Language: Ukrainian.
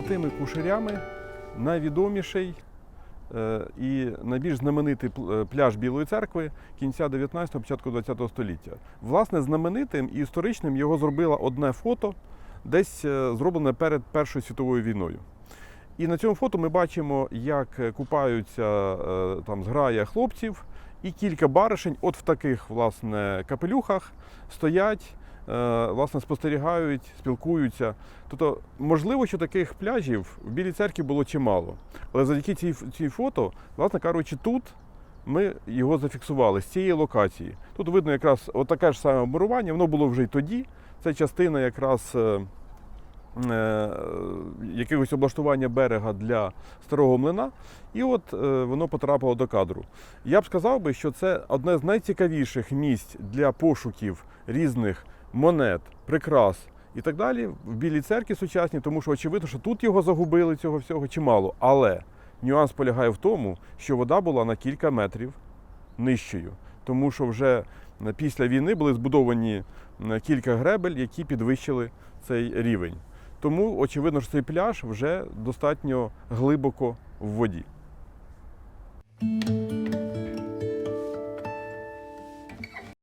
тими кушарями найвідоміший е, і найбільш знаменитий е, пляж Білої церкви кінця 19-го, початку 20-го століття. Власне, знаменитим і історичним його зробило одне фото, десь е, зроблене перед Першою світовою війною. І на цьому фото ми бачимо, як купаються там зграя хлопців, і кілька баришень, от в таких власне капелюхах, стоять, власне, спостерігають, спілкуються. Тобто, можливо, що таких пляжів в Білій церкві було чимало. Але завдяки цій, цій фото, власне кажучи, тут ми його зафіксували з цієї локації. Тут видно якраз таке ж саме обмурування, воно було вже й тоді. Це частина якраз. е, е, якогось облаштування берега для старого млина, і от е, воно потрапило до кадру. Я б сказав би, що це одне з найцікавіших місць для пошуків різних монет, прикрас і так далі в Білій церкві сучасній, тому що очевидно, що тут його загубили цього всього чимало. Але нюанс полягає в тому, що вода була на кілька метрів нижчою, тому що вже е, після війни були збудовані е, кілька гребель, які підвищили цей рівень. Тому очевидно, що цей пляж вже достатньо глибоко в воді.